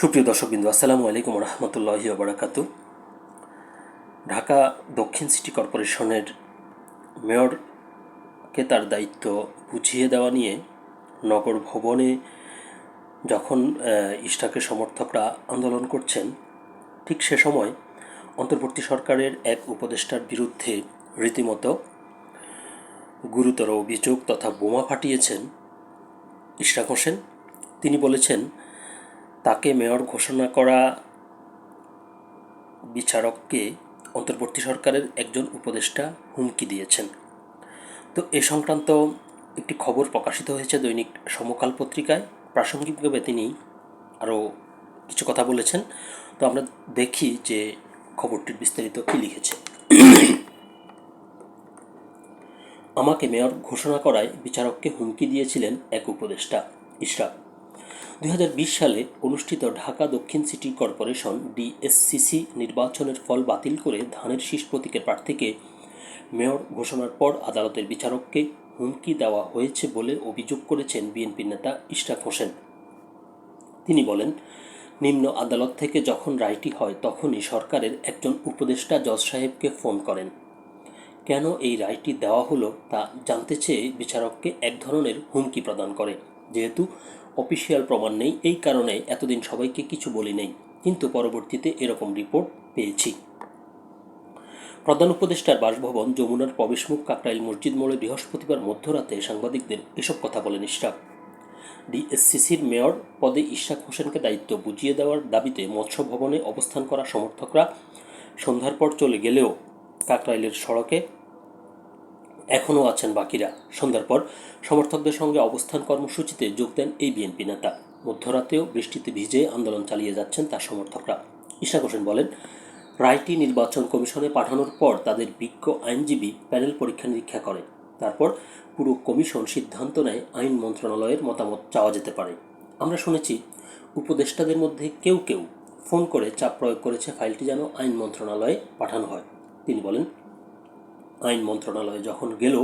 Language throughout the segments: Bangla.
সুপ্রিয় দর্শকবৃন্দ, আসসালামু আলাইকুম রহমতুল্লাহি বারাকাতু ঢাকা দক্ষিণ সিটি কর্পোরেশনের মেয়রকে তার দায়িত্ব বুঝিয়ে দেওয়া নিয়ে নগর ভবনে যখন ইশরাকের সমর্থকরা আন্দোলন করছেন, ঠিক সে সময় অন্তর্বর্তী সরকারের এক উপদেষ্টার বিরুদ্ধে রীতিমতো গুরুতর অভিযোগ তথা বোমা ফাটিয়েছেন ইশরাক হোসেন। তিনি বলেছেন তাকে মেয়র ঘোষণা করা বিচারককে অন্তর্বর্তী সরকারের একজন উপদেষ্টা হুমকি দিয়েছেন। তো এ সংক্রান্ত একটি খবর প্রকাশিত হয়েছে দৈনিক সমকাল পত্রিকায়। প্রাসঙ্গিকভাবে তিনি আরও কিছু কথা বলেছেন। তো আমরা দেখি যে খবরটির বিস্তারিত কী লিখেছে। আমাকে মেয়র ঘোষণা করায় বিচারককে হুমকি দিয়েছিলেন এক উপদেষ্টা, ইশরাক। দুই হাজার বিশ সালে অনুষ্ঠিত ঢাকা দক্ষিণ সিটি কর্পোরেশন ডিএসসিসি নির্বাচনের ফল বাতিল করে ধানের শীষ প্রতীকের প্রার্থীকে মেয়র ঘোষণার পর আদালতের বিচারককে হুমকি দেওয়া হয়েছে বলে অভিযোগ করেছেন বিএনপি নেতা ইশরাক হোসেন। তিনি বলেন, নিম্ন আদালত থেকে যখন রায়টি হয় তখনই সরকারের একজন উপদেষ্টা জজ সাহেবকে ফোন করেন। কেন এই রায়টি দেওয়া হলো তা জানতে চেয়ে বিচারককে এক ধরনের হুমকি প্রদান করে, যেহেতু অফিসিয়াল প্রমাণ নেই, এই কারণে এতদিন সবাইকে কিছু বলি নেই। কিন্তু পরবর্তীতে এরকম রিপোর্ট পেয়েছি। প্রধান উপদেষ্টার বাসভবন যমুনার প্রবেশমুখ কাকরাইল মসজিদ মোড়ে বৃহস্পতিবার মধ্যরাতে সাংবাদিকদের এসব কথা বলেন ইশরাক। ডিএসসিসির মেয়র পদে ইশরাক হোসেনকে দায়িত্ব বুঝিয়ে দেওয়ার দাবিতে মৎস্য ভবনে অবস্থান করা সমর্থকরা সন্ধ্যার পর চলে গেলেও কাকরাইলের সড়কে এখনও আছেন বাকিরা। সন্ধ্যার পর সমর্থকদের সঙ্গে অবস্থান কর্মসূচিতে যোগ দেন এই বিএনপি নেতা। মধ্যরাতেও বৃষ্টিতে ভিজে আন্দোলন চালিয়ে যাচ্ছেন তার সমর্থকরা। ইশাক হোসেন বলেন, রায়টি নির্বাচন কমিশনে পাঠানোর পর তাদের বিজ্ঞ আইনজীবী প্যানেল পরীক্ষা নিরীক্ষা করে তারপর পুরো কমিশন সিদ্ধান্ত নেয় আইন মন্ত্রণালয়ের মতামত চাওয়া যেতে পারে। আমরা শুনেছি, উপদেষ্টাদের মধ্যে কেউ কেউ ফোন করে চাপ প্রয়োগ করেছে ফাইলটি যেন আইন মন্ত্রণালয়ে পাঠানো হয়। তিনি বলেন আইন মন্ত্রণালয়ে যখন গেল,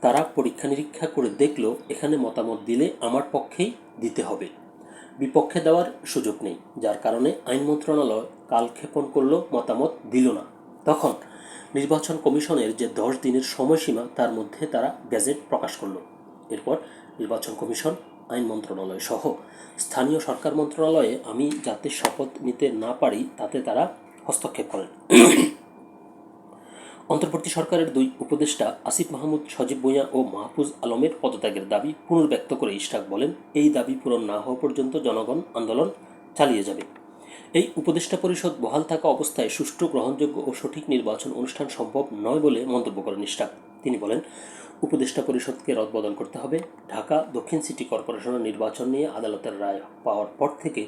তারা পরীক্ষা নিরীক্ষা করে দেখল, এখানে মতামত দিলে আমার পক্ষেই দিতে হবে। বিপক্ষে দেওয়ার সুযোগ নেই, যার কারণে আইন মন্ত্রণালয় কালক্ষেপণ করল, মতামত দিল না। তখন নির্বাচন কমিশনের যে দশ দিনের সময়সীমা, তার মধ্যে তারা গ্যাজেট প্রকাশ করল। এরপর নির্বাচন কমিশন, আইন মন্ত্রণালয় সহ স্থানীয় সরকার মন্ত্রণালয়ে আমি যাতে শপথ নিতে না পারি, তাতে তারা হস্তক্ষেপ করেন। অন্তর্বর্তী সরকারের দুই উপদেষ্টা আসিফ মাহমুদ, সজীব ভুঁইয়া ও মাহফুজ আলমের পদত্যাগের দাবি পুনর্ব্যক্ত করে ইশরাক বলেন, এই দাবি পূরণ না হওয়া পর্যন্ত জনগণ আন্দোলন চালিয়ে যাবে। এই উপদেষ্টা পরিষদ বহাল থাকা অবস্থায় সুষ্ঠু, গ্রহণযোগ্য ও সঠিক নির্বাচন অনুষ্ঠান সম্ভব নয় বলে মন্তব্য করেন ইশরাক তিনি বলেন, উপদেষ্টা পরিষদকে রদবদল করতে হবে। ঢাকা, দক্ষিণ সিটি কর্পোরেশনের নির্বাচন নিয়ে আদালতের রায় পাওয়ার পর থেকে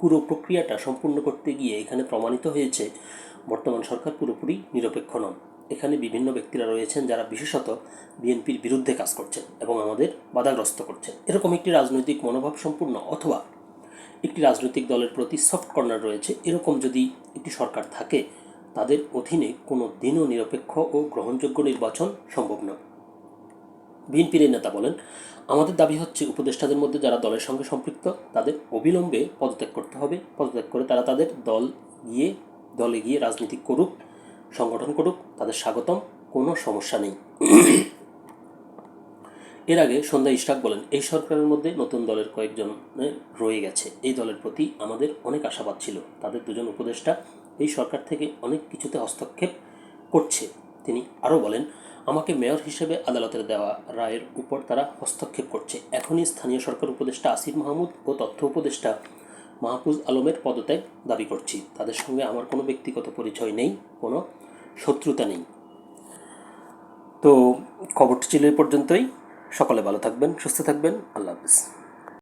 পুরো প্রক্রিয়াটা সম্পূর্ণ করতে গিয়ে এখানে প্রমাণিত হয়েছে। বর্তমান সরকার পুরোপুরি নিরপেক্ষ নন। এখানে বিভিন্ন ব্যক্তিরা রয়েছেন যারা বিশেষত বিএনপির বিরুদ্ধে কাজ করছেন এবং আমাদের বাধাগ্রস্ত করছেন। এরকম একটি রাজনৈতিক মনোভাব সম্পূর্ণ অথবা একটি রাজনৈতিক দলের প্রতি সফট কর্নার রয়েছে, এরকম যদি একটি সরকার থাকে, তাদের অধীনে কোনো দিনও নিরপেক্ষ ও গ্রহণযোগ্য নির্বাচন সম্ভব নয়। বিএনপির এই নেতা বলেন, আমাদের দাবি হচ্ছে উপদেষ্টাদের মধ্যে যারা দলের সঙ্গে সম্পৃক্ত, তাদের অবিলম্বে পদত্যাগ করতে হবে। পদত্যাগ করে তারা তাদের দল গিয়ে, দলে গিয়ে রাজনীতি করুক সংগঠন করুক, তাদের স্বাগতম, কোনো সমস্যা নেই। এর আগে সন্ধ্যা ইশরাক বলেন, এই সরকারের মধ্যে নতুন দলের কয়েকজন রয়ে গেছে। এই দলের প্রতি আমাদের অনেক আশাবাদ ছিল। তাদের দুজন উপদেষ্টা এই সরকার থেকে অনেক কিছুতে হস্তক্ষেপ করছে। তিনি আরও বলেন, আমাকে মেয়র হিসেবে আদালতের দেওয়া রায়ের উপর তারা হস্তক্ষেপ করছে। এখনই স্থানীয় সরকার উপদেষ্টা আসিফ মাহমুদ ও তথ্য উপদেষ্টা মাহফুজ আলমের পদত্যাগ দাবি করছি। তাদের সঙ্গে আমার কোনো ব্যক্তিগত পরিচয় নেই, কোনো শত্রুতা নেই। তো খবরটি ছিল এ পর্যন্তই। সকলে ভালো থাকবেন, সুস্থ থাকবেন। আল্লাহ হাফিজ।